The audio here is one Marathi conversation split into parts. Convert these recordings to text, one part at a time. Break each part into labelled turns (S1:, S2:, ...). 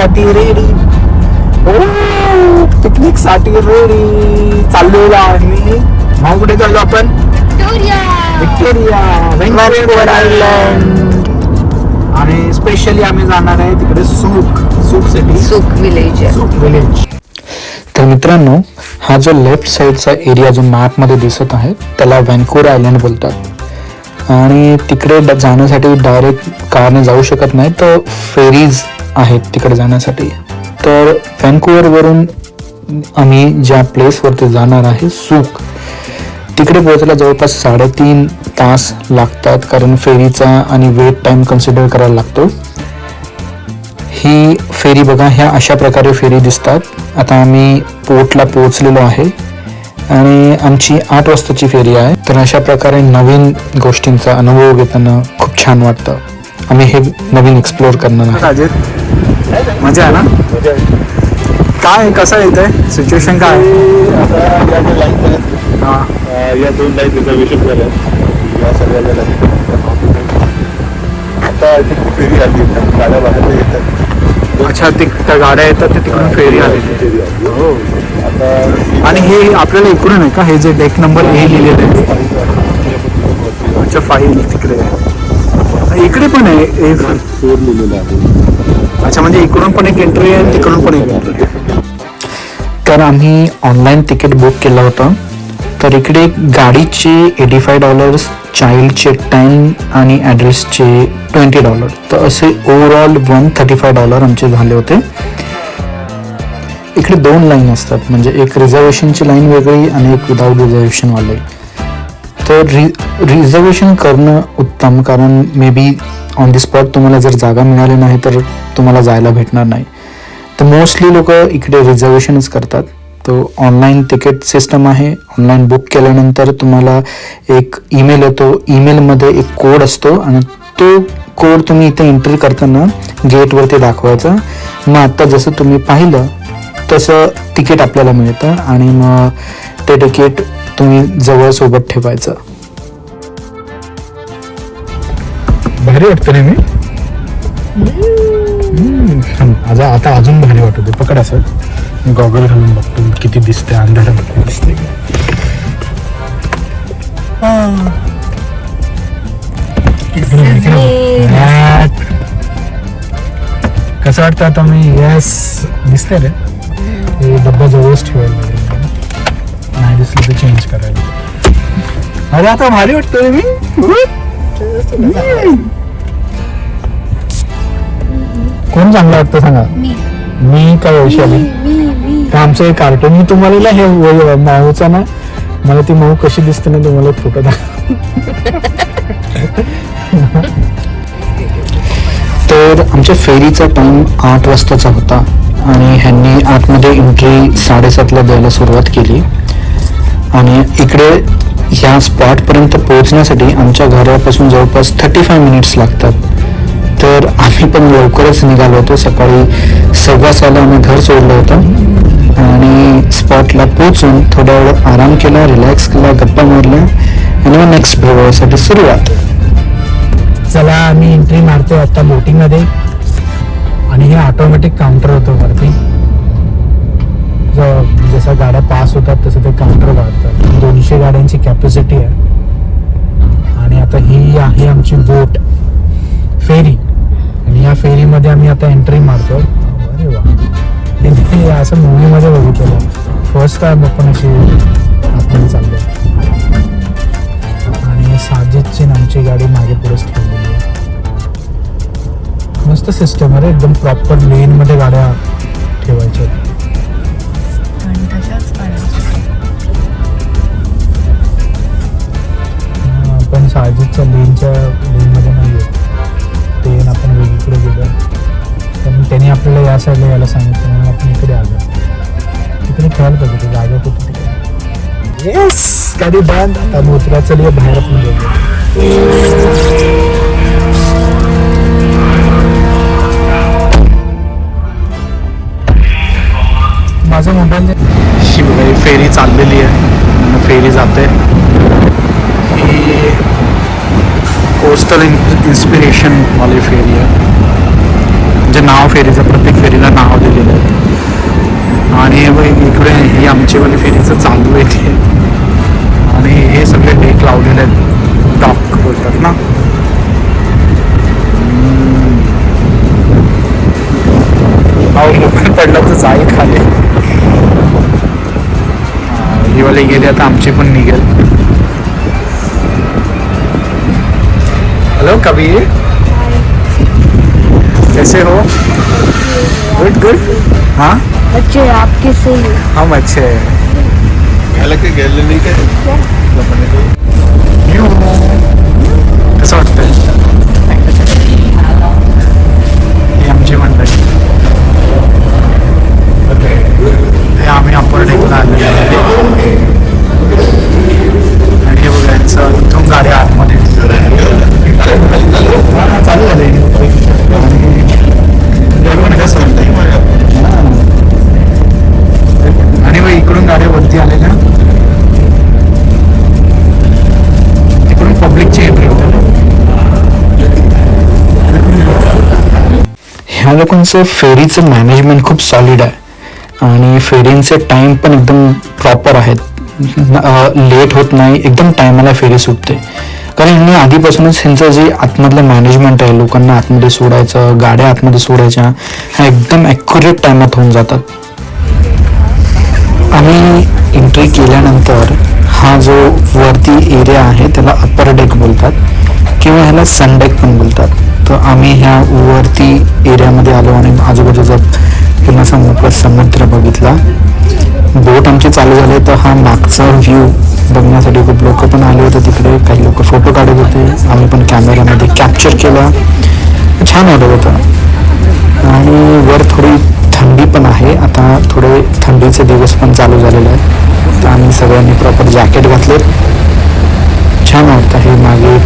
S1: साठी रेडी पिकनिकसाठी रेडी चाललेलो आम्ही. भाऊ कुठे चाललो आपण. विक्टोरिया. व्हँकुव्हर आयलंड आणि स्पेशली आम्ही जाणार आहे तिकडे सुख सुख सिटी
S2: सुख विलेज
S1: सुख विलेज तर मित्रांनो हा जो लेफ्ट साईडचा एरिया जो मॅपमध्ये दिसत आहे त्याला व्हँकुवर आयलंड बोलतात. आणि तिकडे जाण्यासाठी डायरेक्ट कारने जाऊ शकत नाही तर फेरीज आहेत तिकडे जाण्यासाठी. तर वरून आम्ही ज्या प्लेसवरती जाणार आहे सुख तिकडे पोहोचायला जवळपास साडेतीन तास लागतात कारण फेरीचा आणि वेट टाइम कन्सिडर करायला लागतो. ही फेरी बघा ह्या अशा प्रकारे फेरी दिसतात. आता आम्ही पोर्टला पोहोचलेलो आहे आणि आमची आठ वाजताची फेरी आहे. तर अशा प्रकारे नवीन गोष्टींचा अनुभव घेताना खूप छान वाटतं. आम्ही हे नवीन एक्सप्लोअर करणार आहे मजा आहे ना? काय कसं येत आहे सिच्युएशन काय?
S3: आता या आहेत
S1: हां.
S3: या दोन लाईन रिझर्वेशन झाल्या या सगळ्या लाईन आता आय फेरी आली गाड्या बाहेर येतात
S1: अच्छा त्या गाड्या येतात ते तिकडून फेरी आलेली
S3: फेरी आली. हो आता
S1: आणि हे आपल्याला इकडून आहे का? हे जे डेक नंबर हे लिहिलेलं आहे. अच्छा फाईल तिकडे आहे. इकडे पण आहे एक
S3: फोर लिहिलेलं आहे.
S1: अच्छा म्हणजे इकडून पण एक एंट्री आहे तिकडून पण एक एंट्री तर आम्ही ऑनलाईन तिकीट बुक केलं होतं. तर इकडे गाडीचे एटी फाय डॉलर्स चाइल्डचे टेन आणि ॲड्रेसचे ट्वेंटी डॉलर तर असे overall one thirty five dollar आमचे झाले होते. इकडे दोन लाईन असतात म्हणजे एक रिझर्वेशनची लाईन वेगळी आणि एक विदाऊट रिझर्वेशनवाले तर रि रिझर्वेशन करणं उत्तम कारण may be on the spot तुम्हाला जर जागा मिळाली नाही तर तुम्हाला जायला भेटणार नाही. तर मोस्टली लोक इकडे रिझर्वेशनच करतात. तो ऑनलाईन तिकीट सिस्टम आहे. ऑनलाईन बुक केल्यानंतर तुम्हाला एक ईमेल येतो. ईमेलमध्ये एक कोड असतो आणि तो कोड तुम्ही इथे एंट्री करताना गेटवरती दाखवायचा. मग आत्ता जसं तुम्ही पाहिलं तसं तिकीट आपल्याला मिळतं आणि मग ते तिकीट तुम्ही जवळ सोबत ठेवायचं. भारी वाटतं रे मी. आता आता अजून भारी वाटत आहे पकड असं. गॉगल घालून बघतो किती दिसते अंधारामध्ये दिसते कसं वाटतं आता मी? येस दिसते रे. हे डब्बा जवळच ठेवायला. दिसलं तर चेंज करायला अरे आता भारी वाटतं रे मी. कोण चांगलं वाटतं सांगा? मी. काय वैशाली आमचं एक कार्टून मी तुम्हाला हे माऊचा ना. मला ती माऊ कशी दिसते ना तुम्हाला फोटो दाखव तर आमच्या फेरीचा टाइम आठ वाजताचा होता आणि ह्यांनी आतमध्ये एंट्री साडेसातला द्यायला सुरुवात केली. आणि इकडे ह्या स्पॉटपर्यंत पोहोचण्यासाठी आमच्या घरापासून जवळपास थर्टी फाय मिनिट्स लागतात. तर आम्ही पण लवकरच निघालो होतो. सकाळी सव्वा साला आम्ही घर सोडलं होतं. आणि स्पॉटला पोचून थोडा वेळ आराम केला रिलॅक्स केला गप्पा मारल्या आणि मग नेक्स्ट प्रवासासाठी सुरुवात. चला आम्ही एंट्री मारतो आता बोटिंगमध्ये आणि हे ऑटोमॅटिक काउंटर होतं वरती. जसं गाड्या पास होतात तसं ते काउंटर वाढतात. दोनशे गाड्यांची कॅपॅसिटी आहे. आणि आता ही आहे आमची बोट फेरी आणि या फेरीमध्ये आम्ही आता एंट्री मारतो. अरे वा. असं मूवीमध्ये बघितलेलं फर्स्ट टाइम आपण अशी आपण चाललो आणि साजिदची आमची गाडी मागे पुढेच ठेवलेली आहे. मस्त सिस्टम आहे एकदम प्रॉपर लेनमध्ये गाड्या ठेवायच्या साजिदच्या लेनच्या लेनमध्ये नाही आहे ट्रेन आपण वेगळीकडे गेलो. पण त्यांनी आपल्याला या साईडला यायला सांगितलं म्हणून आपण इकडे आलो. तिकडे खेळायला पाहिजे ते जागा कुठे तिकडे? येस गाडी बंद. आता मोत्रा चलिये बाहेर आपण बघूया माझं मोबाईल ही फेरी चाललेली आहे. फेरी जाते ही कोस्टल इन्स्पिरेशन वाली फेरी आहे. म्हणजे नाव फेरीचं प्रत्येक फेरीला नाव दिलेलं आहे. आणि इकडे ही आमची वाली फेरीचं चालू आहे ते. आणि हे सगळे डेक लावलेले आहेत. डॉक बोलतात ना? अहो मोबाईल पडला तर जाईल खाली. ही वाली गेली आता आमची पण निघेल. हेलो कबीर कैसे हो? गुड गुड हाँ?
S2: अच्छे आप किससे
S1: हम अच्छे हैं।
S3: घ्यायला काय घ्यायला नाही काय?
S1: न्यू कसं वाटतंय ही? आमची मंडळी हे आम्ही अप्पर टेकून आलेलो आहे आणि हे। बघा यांचं इथून गाड्या आतमध्ये चालू झाले आणि मग इकडून गाड्या वरती आलेल्या. तिकडून पब्लिकची एंट्री ह्या लोकांचं फेरीचं मॅनेजमेंट खूप सॉलिड आहे. आणि फेरींचे टाईम पण एकदम प्रॉपर आहेत. लेट होत नाही एकदम टायमाला फेरी सुटते. कारण मी आधीपासूनच ह्यांचं जे आतमधलं मॅनेजमेंट आहे लोकांना आतमध्ये सोडायचं गाड्या आतमध्ये सोडायच्या ह्या एकदम ॲक्युरेट टायमात होऊन जातात. आम्ही एंट्री केल्यानंतर हा जो वरती एरिया आहे त्याला अप्पर डेक बोलतात किंवा ह्याला सनडेक पण बोलतात. तर आम्ही ह्या वरती एरियामध्ये आलो आणि आजूबाजूचा पूर्ण मोकळा समुद्र बघितला. बोट आमची चालू झाले तर हा मागचा व्ह्यू बघण्यासाठी खूप लोक पण आले होते तिकडे. काही लोक फोटो काढत होते. आम्ही पण कॅमेऱ्यामध्ये कॅप्चर केला. छान वाटत होतं. आणि वर थोडी थंडी पण आहे. आता थोडे थंडीचे दिवस पण चालू झालेले आहेत. तर आम्ही सगळ्यांनी प्रॉपर जॅकेट घातले छान वाटतं हे मागे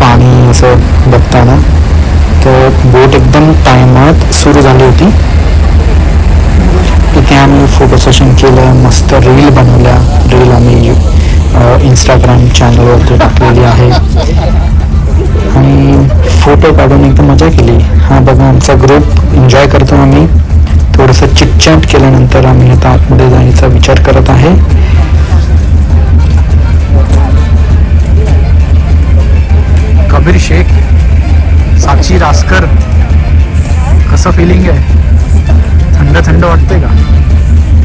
S1: पाणी असं बघताना. तर बोट एकदम टायमात सुरू झाली होती. ते आम्ही फोटो सेशन केलं मस्त रील बनवल्या. रील आम्ही इंस्टाग्राम चॅनलवरती टाकलेली आहे. आणि फोटो काढून एकदम मजा केली. हा बघा आमचा ग्रुप एन्जॉय करतो आम्ही. थोडंसं चिटचॅट केल्यानंतर आम्ही आता आतमध्ये जायचा विचार करत आहे. कबीर शेख साक्षी रासकर कसं फिलिंग आहे? थंड थंड वाटतंय का?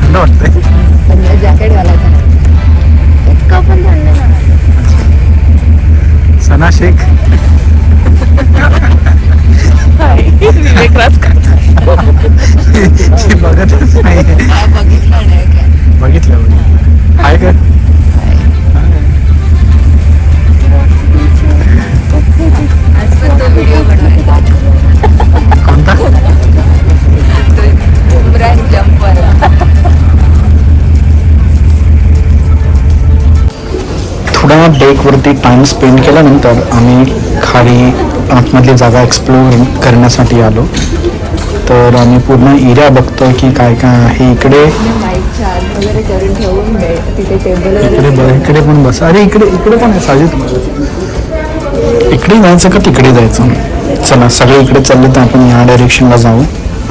S1: थंड वाटतंय
S2: जॅकेट घालायचं इतकं पण थंड
S1: सना शेख. बघतच नाही. बघितलं बघितलं. हाय का? डेकवरती टाईम स्पेंड केल्यानंतर आम्ही खाली आतमधली जागा एक्सप्लोर करण्यासाठी आलो. तर आम्ही पूर्ण एरिया बघतोय की काय काय आहे. इकडे इकडे इकडे पण बस. अरे इकडे इकडे पण आहे साजिद. इकडे जायचं का तिकडे जायचं? चला सगळे इकडे चालले तर आपण या डायरेक्शनला जाऊ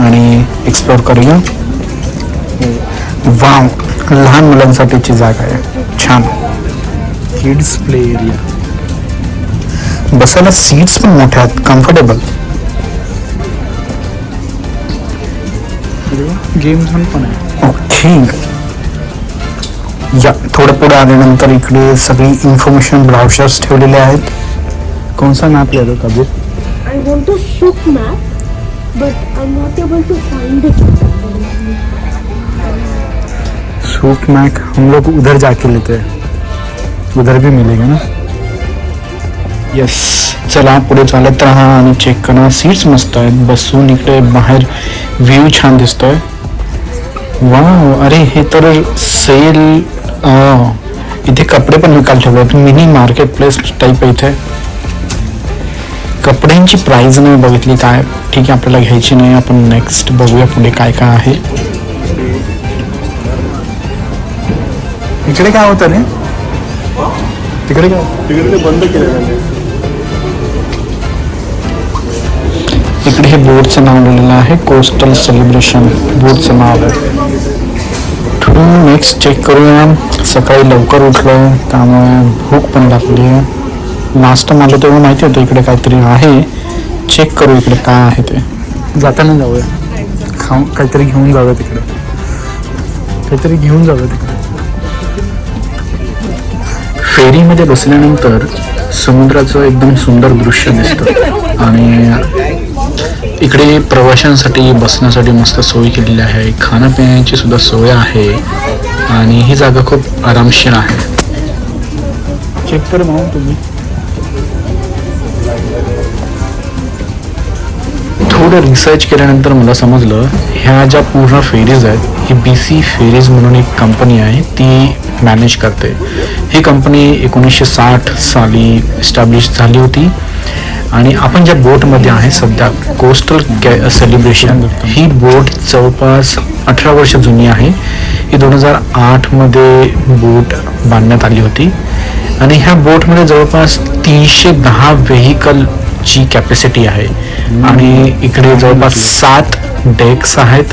S1: आणि एक्सप्लोर करूया. वाव लहान मुलांसाठीची जागा आहे. छान. किड्स प्ले एरिया बसायला सीट्स पण मोठ्या आहेत कम्फर्टेबल गेम झोन पण आहे. ओके या थोडं पुढे आल्यानंतर इकडे सगळी इन्फॉर्मेशन ब्राउचर्स ठेवलेले आहेत. कोणसा मॅप लिहितो Kabir
S4: I want to shoot map, but I'm not able to find it.
S1: सूप मैक हम लोग उधर जाके लेते हैं. उधर भी मिलेगा ना? यस चला पुढे चालत राहा आणि चेक करा सीट्स मस्त आहेत बसून इकडे बाहेर व्ह्यू छान दिसतोय वा अरे हे तर सेल इथे कपडे पण विकायला ठेवले मिनी मार्केट प्लेस टाईप आहे इथे कपड्यांची प्राइस नाही बघितली काय ठीक आहे आपल्याला घ्यायची नाही। आपण नेक्स्ट बघूया पुढे काय काय आहे इकडे काय होतं रे तिकडे काय?
S3: तिकडे ते बंद केलं त्यांनी.
S1: इकडे हे बोर्डचं नाव लिहिलेलं आहे कोस्टल सेलिब्रेशन बोर्डचं नाव. आहे नेक्स्ट चेक करूया. सकाळी लवकर उठलोय त्यामुळे भूक पण लागली आहे. नाश्ता मला तेव्हा माहिती होतं इकडे काहीतरी आहे. चेक करू इकडे काय आहे ते. जाताना जाऊया. खाऊ काहीतरी घेऊन जाऊया तिकडे. काहीतरी घेऊन जाऊया तिकडे. फेरीमध्ये बसल्यानंतर समुद्राचं एकदम सुंदर दृश्य दिसतं. आणि इकडे प्रवाशांसाठी बसण्यासाठी मस्त सोय केलेली आहे. खाण्यापिण्याची सुद्धा सोय आहे. आणि ही जागा खूप आरामशीर आहे. चेक कर मग तुम्ही. थोडं रिसर्च केल्यानंतर मला समजलं ह्या ज्या पूर्ण फेरीज आहेत ही बी सी फेरीज म्हणून एक कंपनी आहे ती मॅनेज करते ही कंपनी एकोणीसशे साठ साली इस्टॅब्लिश झाली होती. आणि आपण ज्या बोटमध्ये आहे सध्या कोस्टल गॅ सेलिब्रेशन ही बोट जवळपास अठरा वर्ष जुनी आहे. ही दोन हजार आठमध्ये बोट बांधण्यात आली होती. आणि ह्या बोटमध्ये जवळपास तीनशे दहा व्हेकलची कॅपॅसिटी आहे. आणि इकडे जवळपास सात डेक्स आहेत.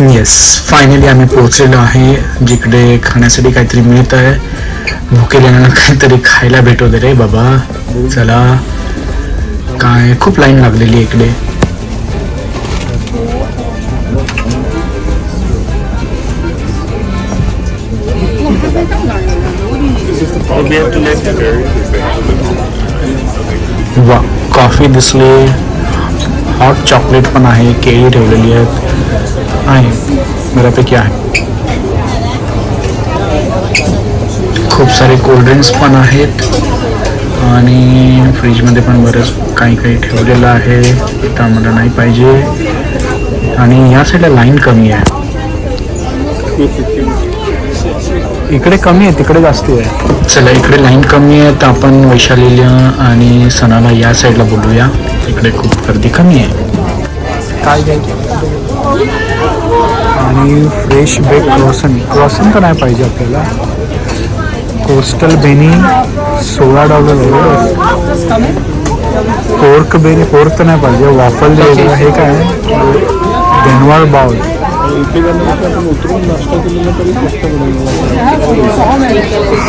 S1: येस फायनली आम्ही पोहोचलेलो आहे जिकडे खाण्यासाठी काहीतरी मिळत आहे। भुकेल्यानं काहीतरी खायला भेटू दे रे बाबा। चला। काय, खूप लाईन लागलेली इकडे. वा कॉफ़ी दिसली। हॉट चॉकलेट पण आहे, केळी ठेवलेली आहेत। आहे. बऱ्यापैकी आहे. खूप सारे कोल्ड्रिंक्स पण आहेत. आणि फ्रीजमध्ये पण बरंच काही काही ठेवलेलं आहे. तर आम्हाला नाही पाहिजे. आणि या साईडला लाईन कमी आहे. इकडे कमी आहे तिकडे जास्त आहे. चला इकडे लाईन कमी आहे. तर आपण वैशालीला आणि सणाला या साईडला बोलूया. इकडे खूप गर्दी कमी आहे. काय आणि फ्रेश बेक क्रॉसन. क्रॉसन तर नाही पाहिजे आपल्याला. कोस्टल बेनी सोळा डॉलर पोर्क बेनी पोर्क तर नाही पाहिजे. वाफल जे हे काय डेनवार बाउल.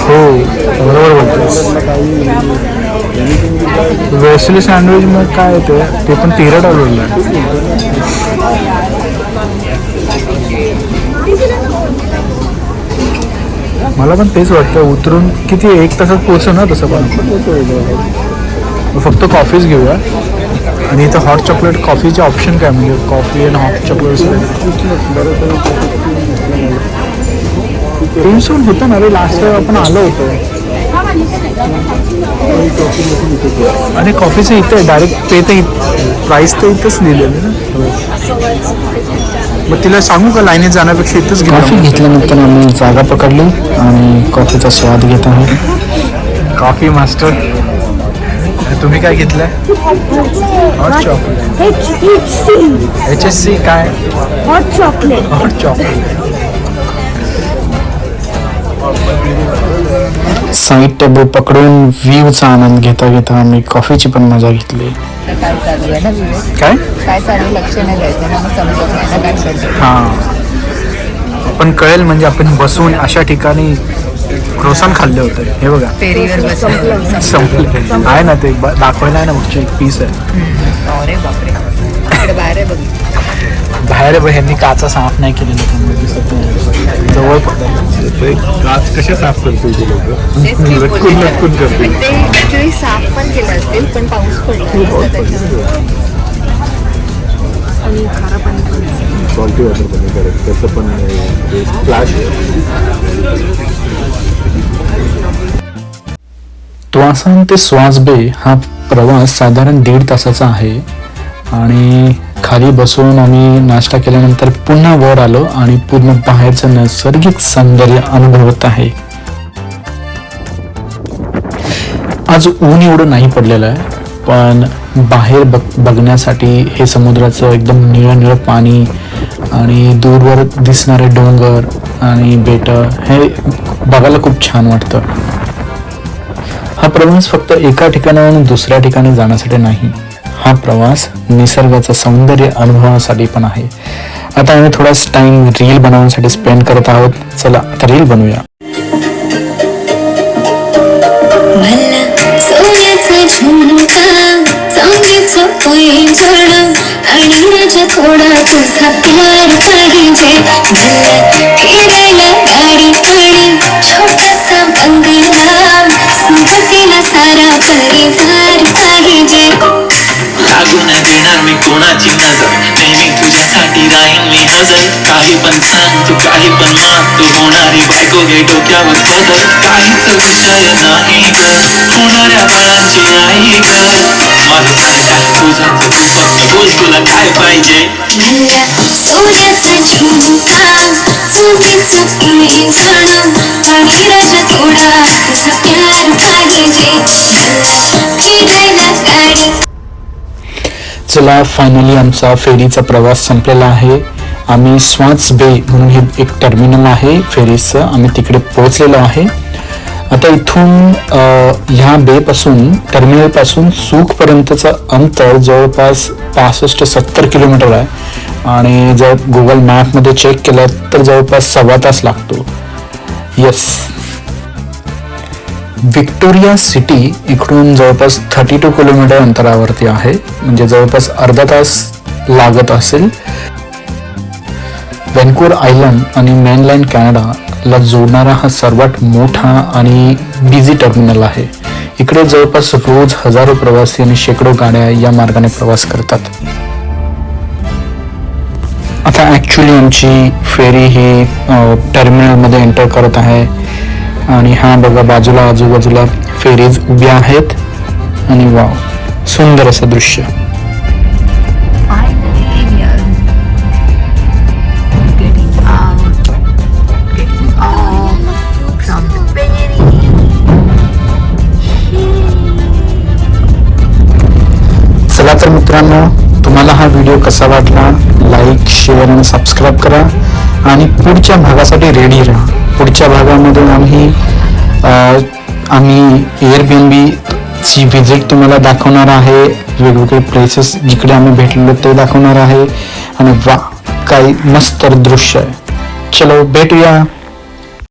S1: हो बरोबर बोलतोस. वेस्टली सँडविच मग काय येते ते? पण तेरा डॉलरला मला पण तेच वाटतं उतरून किती एक तासात पोहोचू ना तसं पण. फक्त कॉफीच घेऊया. आणि इथं हॉट चॉकलेट कॉफीचे ऑप्शन काय म्हणजे कॉफी आणि हॉट चॉकलेट टेन्शन होतं ना रे लास्ट टाइम आपण आलो होतो. आणि कॉफीचं इथे डायरेक्ट पे तर प्राईस तर इथंच लिहिलेलं ना. मग तिला सांगू का लाईनीत जाण्यापेक्षा इथंच कॉफी घेतल्यानंतर आम्ही? जागा पकडली आणि कॉफीचा स्वाद घेत आहे कॉफी मास्टर तुम्ही काय घेतलंय? Hot chocolate H S C काय?
S4: Chocolate.
S1: Hot chocolate side table पकडून व्ह्यूचा आनंद घेता घेता आम्ही कॉफीची पण मजा घेतली.
S2: काय चालू आहे ना विवेक?
S1: काय?
S2: काय चालू लक्ष नाही द्यायचं ना मग समजत नाही ना काय करतो.
S1: हा. पण कळेल म्हणजे आपण बसून अशा ठिकाणी क्रोसान खाल्ले होते. हे बघा.
S2: फेरीवर बसलं.
S1: संपले. आहे ना ते ब- दाखवायला आहे ना मागची एक पीस आहे.
S2: अरे बापरे. इकडे बाहेर आहे बघ.
S1: बाहेर बघ ह्यांनी काचा साफ नाही केलेला त्यामुळे दिसत नाही. जवळ पडलं
S3: काच कशा साफ करतो ते लोक? लटकून. लटकून करते
S2: पण ते ऍक्च्युली साफ पण केलं असतील पण पाऊस पडला
S3: सॉल्टी वॉटर पण करत त्याचं पण फ्लॅश
S1: त्वासान ते स्वासबे हा प्रवास साधारण दीड तासाचा आहे. आणि खाली बसून आम्ही नाश्ता केल्यानंतर पुन्हा वर आलो आणि पूर्ण बाहेरचं नैसर्गिक सौंदर्य अनुभवत आहे. आज ऊन एवढं नाही पडलेलं आहे पण बाहेर बघ बघण्यासाठी हे समुद्राचं एकदम निळं निळं पाणी आणि दूरवर दिसणारे डोंगर आणि बेट हे बघायला खूप छान वाटतं. हा प्रवास फक्त एका ठिकाणावरून दुसऱ्या ठिकाणी जाण्यासाठी नाही. हा प्रवास निसर्गाचं सौंदर्य अनुभवण्यासाठी पण आहे. आता आम्ही थोडाच टाइम रील बनवण्यासाठी स्पेंड करत आहोत. चला आता रील बनवूया.
S5: थोडा तुझा प्यार पाहिजे फिरायला गाडी पाणी छोटासा बंगला सारा परिवार पाहिजे.
S6: लागू नाही देणार मी कोणाची नजर? नेहमी तुझ्यासाठी राहीन मी हजर. काही पण सांग तू काही पण मान तू होणारी बायको घे डोक्यावर पदर काहीच विषय नाही ग होणाऱ्या बाळांची आई ग काय तुझ्याच तू फक्त बोल तुला काय पाहिजे?
S5: सूर्याचा सोन्याचा झुमका चांदीचं पैंजण आणि राजा थोडा तुझा प्यार पाहिजे मला फिरायला गाडी
S1: चला फायनली आमचा फेरीचा प्रवास संपलेला आहे. आम्ही स्वाच बे म्हणून हे एक टर्मिनल आहे फेरीचं. आम्ही तिकडे पोहोचलेलो आहे. आता इथून ह्या बेपासून टर्मिनलपासून सुखपर्यंतचं अंतर जवळपास पासष्ट सत्तर किलोमीटर आहे. आणि जर गुगल मॅपमध्ये चेक केलं तर जवळपास सव्वा तास लागतो. येस विक्टोरिया सिटी इकडून जवळपास थर्टी टू किलोमीटर अंतरावरती आहे. म्हणजे जवळपास अर्धा तास लागत असेल. व्हॅन्कूवर आयलंड आणि मेनलँड कॅनडाला जोडणारा हा सर्वात मोठा आणि बिझी टर्मिनल आहे. इकडे जवळपास रोज हजारो प्रवासी आणि शेकडो गाड्या या मार्गाने प्रवास करतात. आता ॲक्च्युली आमची फेरी ही टर्मिनलमध्ये एंटर करत आहे. आणि हा बघा बाजूला आजूबाजूला फेरीज उभ्या आहेत. आणि वाव सुंदर असं दृश्य. चला तर मित्रांनो तुम्हाला हा व्हिडिओ कसा वाटला? लाईक शेअर आणि सबस्क्राईब करा. आणि पुढच्या भागासाठी रेडी राहा. पुढच्या भागामध्ये आम्ही आम्ही एअरबीएनबी ची व्हिजिट तुम्हाला दाखवणार आहे. वेगवेगळे प्लेसेस जिकडे आम्ही भेटलेलो ते दाखवणार आहे. आणि वा काही मस्त दृश्य आहे. चलो भेटूया.